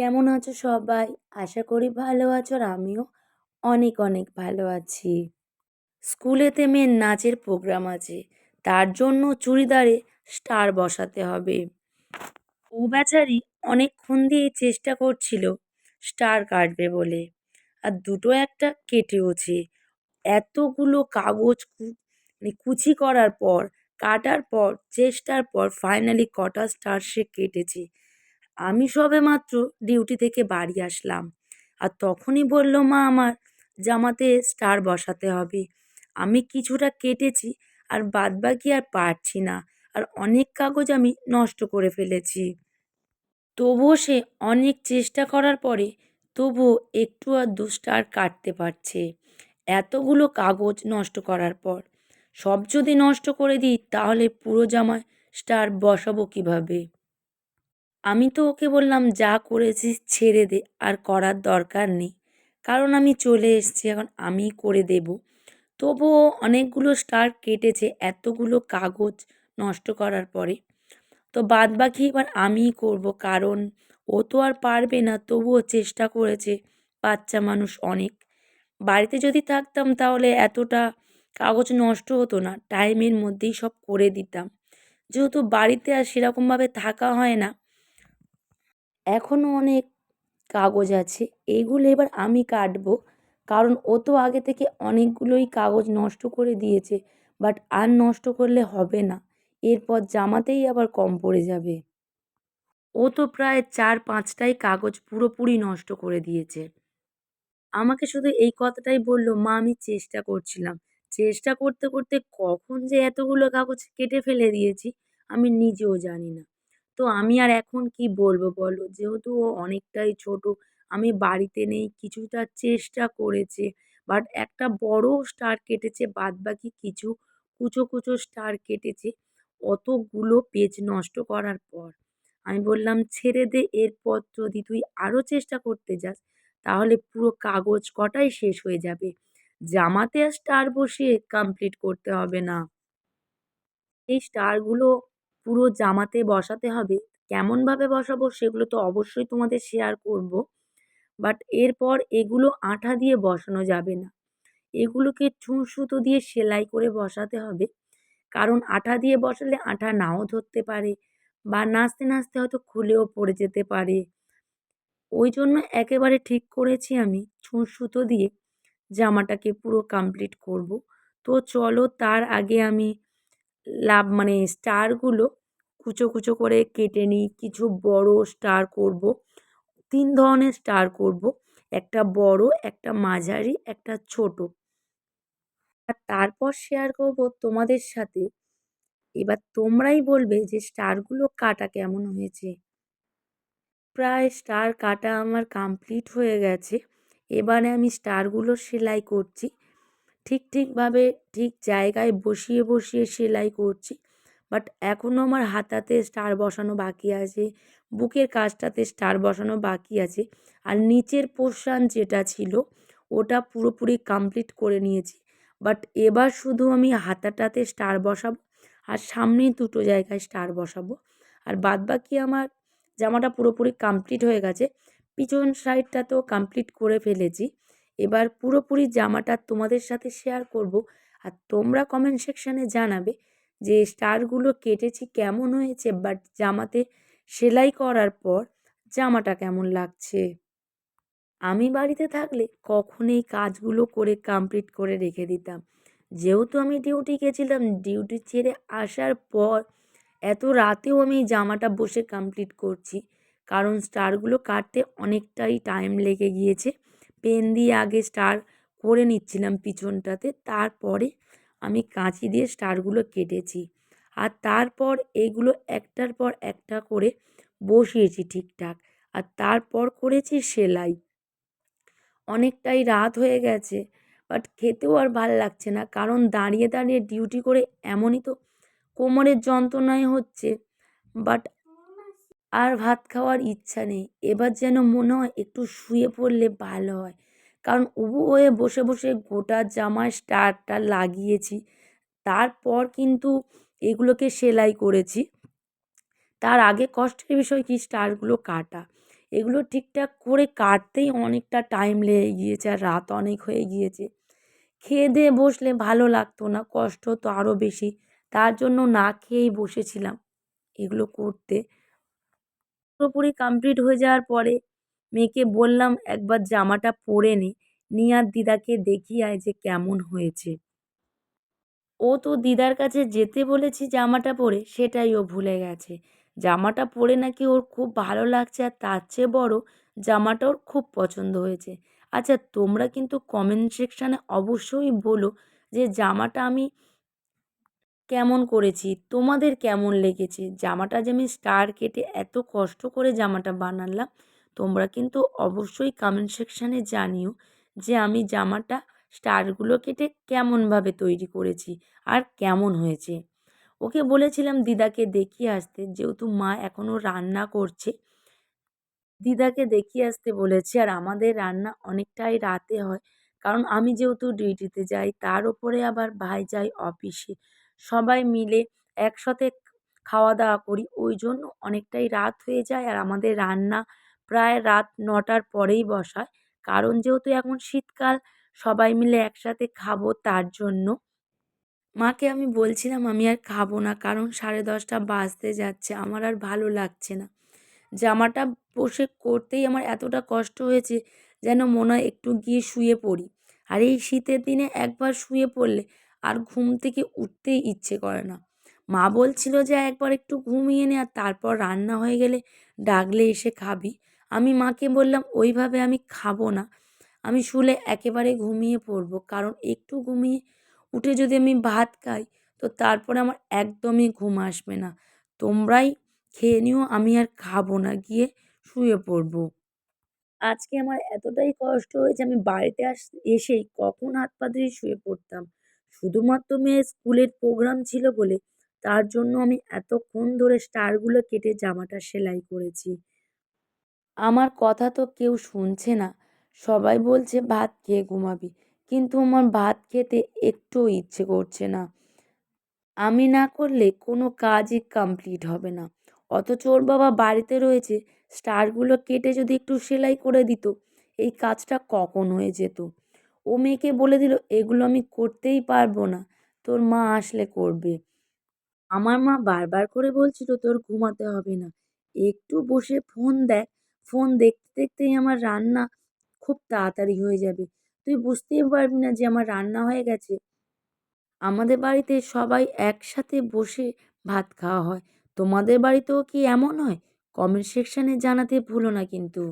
কেমন আছো সবাই? আশা করি ভালো আছো আর আমিও অনেক অনেক ভালো আছি। স্কুলেতে মেয়ের নাচের প্রোগ্রাম আছে। তার জন্য চুড়িদারে স্টার বসাতে হবে। ও বেচারি অনেকক্ষণ দিয়ে চেষ্টা করছিল স্টার কাটবে বলে। আর দুটো একটা কেটেওছে। এতগুলো কাগজ মানে কুচি করার পর, কাটার পর, চেষ্টার পর ফাইনালি কটা স্টার সে কেটেছে। আমি সবে মাত্র ডিউটি থেকে বাড়ি আসলাম। আর তখনই বলল মা আমার জামাতে স্টার বসাতে হবে। আমি কিছুটা কেটেছি আর বাদবাকি আর পারছি না। আর অনেক কাগজ আমি নষ্ট করে ফেলেছি। তবুও সে অনেক চেষ্টা করার পরে তবুও একটু আর দু স্টার কাটতে পারছে। এতগুলো কাগজ নষ্ট করার পর। সব যদি নষ্ট করে দিই তাহলে পুরো জামায় স্টার বসাবো কীভাবে? আমি তো ওকে বললাম, যা করেছিস ছেড়ে দে, আর করার দরকার নেই। কারণ আমি চলে এসেছি, এখন আমিই করে দেব। তবুও অনেকগুলো স্টার কেটেছে, এতগুলো কাগজ নষ্ট করার পরে। তো বাদ বাকি এবার আমিই করব, কারণ ও তো আর পারবে না, তবুও চেষ্টা করেছে বাচ্চা মানুষ অনেক। বাড়িতে যদি থাকতাম তাহলে এতটা কাগজ নষ্ট হতো না, টাইমের মধ্যেই সব করে দিতাম। যেহেতু বাড়িতে আর সেরকমভাবে থাকা হয় না এখনও অনেক কাগজ আছে। এইগুলো এবার আমি কাটবো, কারণ ও তো আগে থেকে অনেকগুলোই কাগজ নষ্ট করে দিয়েছে বাট আর নষ্ট করলে হবে না। এরপর জামাতেই আবার কম পড়ে যাবে। ও তো প্রায় চার পাঁচটাই কাগজ পুরোপুরি নষ্ট করে দিয়েছে। আমাকে শুধু এই কথাটাই বলল, মা, আমি চেষ্টা করছিলাম। চেষ্টা করতে করতে কখন যে এতগুলো কাগজ কেটে ফেলে দিয়েছি, আমি নিজেও জানি না। তো আমি আর এখন কি বলব বলো? যেহেতু ও অনেকটাই ছোট, আমি বাড়িতে নেই, কিছুটা চেষ্টা করেছে। বাট একটা বড় স্টার কেটেছে বাদ বাকি কিছু কুচো কুচো স্টার কেটেছে, অতগুলো পেজ নষ্ট করার পর। আমি বললাম, ছেড়ে দে, এরপর যদি তুই আরও চেষ্টা করতে যাস, তাহলে পুরো কাগজ কটাই শেষ হয়ে যাবে। জামাতে আর স্টার বসিয়ে কমপ্লিট করতে হবে না। এই স্টারগুলো পুরো জামাতে বসাতে হবে, কেমনভাবে বসাবো সেগুলো তো অবশ্যই তোমাদের শেয়ার করব। বাট এরপর এগুলো আঠা দিয়ে বসানো যাবে না। এগুলোকে চুন সুতো দিয়ে সেলাই করে বসাতে হবে। কারণ আঠা দিয়ে বসালে আঠা নাও ধরতে পারে বা নাচতে নাচতে হয়তো খুলেও পড়ে যেতে পারে। ওই জন্য একেবারে ঠিক করেছি আমি ছুঁচ সুতো দিয়ে জামাটাকে পুরো কমপ্লিট করব। তো চলো তার আগে আমি লাভ মানে স্টারগুলো কুচো কুচো করে কেটে নিই, কিছু বড় স্টার করব, তিন ধরনের স্টার করব, একটা বড়, একটা মাঝারি, একটা ছোট। আর তারপর শেয়ার করব তোমাদের সাথে। এবার তোমরাই বলবে যে স্টারগুলো কাটা কেমন হয়েছে। প্রায় স্টার কাটা আমার কমপ্লিট হয়ে গেছে। এবারে আমি স্টারগুলো সেলাই করছি। ঠিক ঠিকভাবে ঠিক জায়গায় বসিয়ে বসিয়ে সেলাই করছি। বাট এখনও আমার হাতাতে স্টার বসানো বাকি আছে, বুকের কাজটাতে স্টার বসানো বাকি আছে। আর নিচের পোর্শান যেটা ছিল, ওটা পুরোপুরি কমপ্লিট করে নিয়েছি। বাট এবার শুধু আমি হাতাটাতে স্টার বসাবো আর সামনেই দুটো জায়গায় স্টার বসাবো। আর বাদ বাকি আমার জামাটা পুরোপুরি কমপ্লিট হয়ে গেছে, পিছন সাইডটা তো কমপ্লিট করে ফেলেছি। এবার পুরোপুরি জামাটা তোমাদের সাথে শেয়ার করব আর তোমরা কমেন্ট সেকশানে জানাবে যে স্টারগুলো কেটেছি কেমন হয়েছে, বাট জামাতে সেলাই করার পর জামাটা কেমন লাগছে? আমি বাড়িতে থাকলে কখনই কাজগুলো করে কমপ্লিট করে রেখে দিতাম। যেহেতু আমি ডিউটি গেছিলাম ডিউটি ছেড়ে আসার পর এত রাতেও আমি জামাটা বসে কমপ্লিট করছি। কারণ স্টারগুলো কাটতে অনেকটাই টাইম লেগে গিয়েছে। পেন দিয়ে আগে স্টার করে নিচ্ছিলাম পিছনটাতে, তারপরে আমি কাঁচি দিয়ে স্টারগুলো কেটেছি। আর তারপর এগুলো একটার পর একটা করে বসিয়েছি ঠিকঠাক। আর তারপর করেছি সেলাই। অনেকটাই রাত হয়ে গেছে বাট খেতেও আর ভালো লাগছে না। কারণ দাঁড়িয়ে দাঁড়িয়ে ডিউটি করে এমনই তো কোমরের যন্ত্রণাই হচ্ছে বাট আর ভাত খাওয়ার ইচ্ছা নেই। এবার যেন মনে হয় একটু শুয়ে পড়লে ভালো হয়। কারণ উবু হয়ে বসে বসে গোটা জামায় স্টারটা লাগিয়েছি। তারপর কিন্তু এগুলোকে সেলাই করেছি। তার আগে কষ্টের বিষয় কি? স্টারগুলো কাটা। এগুলো ঠিকঠাক করে কাটতেই অনেকটা টাইম লেগে গিয়েছে আর রাত অনেক হয়ে গিয়েছে। খেয়ে দেয়ে বসলে ভালো লাগতো না, কষ্ট তো আরও বেশি। তার জন্য না খেয়েই বসেছিলাম এগুলো করতে। পুরোপুরি কমপ্লিট হয়ে যাওয়ার পরে মেয়েকে বললাম, একবার জামাটা পরে নে। নিয়ে আর দিদাকে দেখিয়ে আয় যে কেমন হয়েছে। ও তো দিদার কাছে যেতে বলেছি জামাটা পরে, সেটাই ও ভুলে গেছে। জামাটা পরে নাকি ওর খুব ভালো লাগছে আর তার চেয়ে বড় জামাটা ওর খুব পছন্দ হয়েছে। আচ্ছা তোমরা কিন্তু কমেন্ট সেকশানে অবশ্যই বলো যে জামাটা আমি কেমন করেছি, তোমাদের কেমন লেগেছে? জামাটা যে আমি স্টার কেটে এত কষ্ট করে জামাটা বানালাম তোমরা কিন্তু অবশ্যই কমেন্ট সেকশানে জানিও যে আমি জামাটা স্টারগুলো কেটে কেমনভাবে তৈরি করেছি আর কেমন হয়েছে। ওকে বলেছিলাম, দিদাকে দেখিয়ে আসতে, যেহেতু মা এখনও রান্না করছে। দিদাকে দেখিয়ে আসতে বলেছি, আর আমাদের রান্না অনেকটাই রাতে হয়। কারণ আমি যেহেতু ডিউটিতে যাই, তার উপরে আবার ভাই যাই অফিসে সবাই মিলে একসাথে খাওয়া দাওয়া করি, ওই জন্য অনেকটাই রাত হয়ে যায় আর আমাদের রান্না প্রায় রাত নটার পরেই বসায়। কারণ যেহেতু এখন শীতকাল, সবাই মিলে একসাথে খাব তার জন্য। মাকে আমি বলছিলাম, আমি আর খাব না, কারণ সাড়ে দশটা বাজতে যাচ্ছে, আমার আর ভালো লাগছে না। জামাটা বসে করতেই আমার এতটা কষ্ট হয়েছে যেন মনে হয় একটু গিয়ে শুয়ে পড়ি। আর এই শীতের দিনে একবার শুয়ে পড়লে আর ঘুম থেকে উঠতেই ইচ্ছে করে না। মা বলছিল যে, একবার একটু ঘুমিয়ে নে আর তারপর রান্না হয়ে গেলে ডাকলে এসে খাবি। আমি মাকে বললাম, ওইভাবে আমি খাব না। আমি শুলে একেবারে ঘুমিয়ে পড়ব। কারণ একটু ঘুমিয়ে উঠে যদি আমি ভাত খাই, তো তারপরে আমার একদমই ঘুম আসবে না। তোমরাই খেয়ে নিও, আমি আর খাব না। গিয়ে শুয়ে পড়ব। আজকে আমার এতটাই কষ্ট হয়েছে, আমি বাড়িতে আস, এসেই কখন হাত পা ধুয়ে শুয়ে পড়তাম। শুধুমাত্র মেয়ে স্কুলের প্রোগ্রাম ছিল বলে, তার জন্য আমি এতক্ষণ ধরে স্টারগুলো কেটে জামাটা সেলাই করেছি। আমার কথা তো কেউ শুনছে না। সবাই বলছে, ভাত খেয়ে ঘুমাবি। কিন্তু আমার ভাত খেতে একটুও ইচ্ছে করছে না। আমি না করলে কোনো কাজই কমপ্লিট হবে না। অথচ ওর বাবা বাড়িতে রয়েছে, স্টারগুলো কেটে যদি একটু সেলাই করে দিত, এই কাজটা কখন হয়ে যেত? ও মেয়েকে বলে দিল, এগুলো আমি করতেই পারব না। তোর মা আসলে করবে। আমার মা বারবার করে বলছিল, তোর ঘুমাতে হবে না। একটু বসে ফোন দেখ ফোন দেখতে, দেখতেই আমার রান্না খুব তাড়াতাড়ি হয়ে যাবে। তুই বুঝতেই পারবি না যে আমার রান্না হয়ে গেছে। আমাদের বাড়িতে সবাই একসাথে বসে ভাত খাওয়া হয়। তোমাদের বাড়িতেও কি এমন হয়? কমেন্ট সেকশানে জানাতে ভুলো না কিন্তু।